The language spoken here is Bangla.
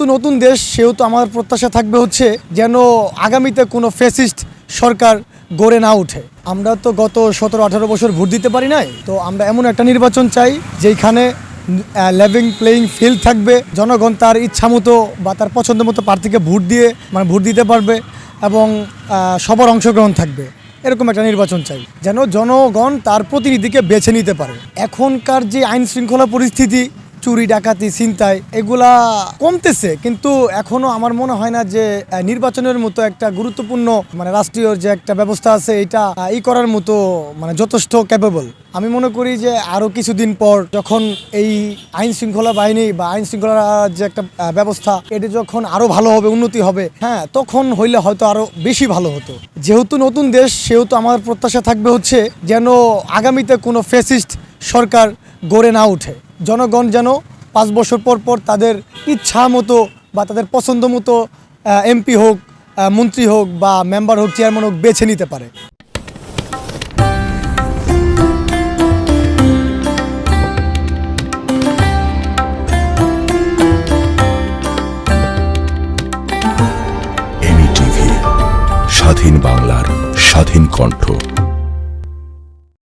তো নতুন দেশ, সেহেতু আমার প্রত্যাশা থাকবে হচ্ছে যেন আগামীতে কোনো ফেসিস্ট সরকার গড়ে না ওঠে। আমরা তো গত সতেরো আঠারো বছর ভোট দিতে পারি নাই, তো আমরা এমন একটা নির্বাচন চাই যেখানে লেভিং প্লেয়িং ফিল্ড থাকবে, জনগণ তার ইচ্ছা মতো বা তার পছন্দ মতো প্রার্থীকে ভোট দিয়ে মানে ভোট দিতে পারবে এবং সবার অংশগ্রহণ থাকবে। এরকম একটা নির্বাচন চাই, যেন জনগণ তার প্রতিনিধিকে বেছে নিতে পারে। এখনকার যে আইন শৃঙ্খলা পরিস্থিতি চুরি, ডাকাতি, ছিনতাই, এগুলা কমতেছে। কিন্তু এখনও আমার মনে হয় না যে নির্বাচনের মতো একটা গুরুত্বপূর্ণ মানে রাষ্ট্রীয় যে একটা ব্যবস্থা আছে, এটা ই করার মতো মানে যথেষ্ট ক্যাপেবল আমি মনে করি যে, আরও কিছুদিন পর যখন এই আইন শৃঙ্খলা বাহিনী বা আইন শৃঙ্খলা যে একটা ব্যবস্থা, এটা যখন আরও ভালো হবে, উন্নতি হবে হ্যাঁ তখন হইলে হয়তো আরও বেশি ভালো হতো। যেহেতু নতুন দেশ, সেহেতু আমার প্রত্যাশা থাকবে হচ্ছে, যেন আগামীতে কোনো ফেসিস্ট সরকার গড়ে না ওঠে। জনগণ যেন পাঁচ বছর পর পর তাদের ইচ্ছা মতো বা তাদের পছন্দ মতো এমপি হোক মন্ত্রী হোক বা মেম্বার হোক চেয়ারম্যান হোক বেছে নিতে পারে। স্বাধীন বাংলার স্বাধীন কণ্ঠ।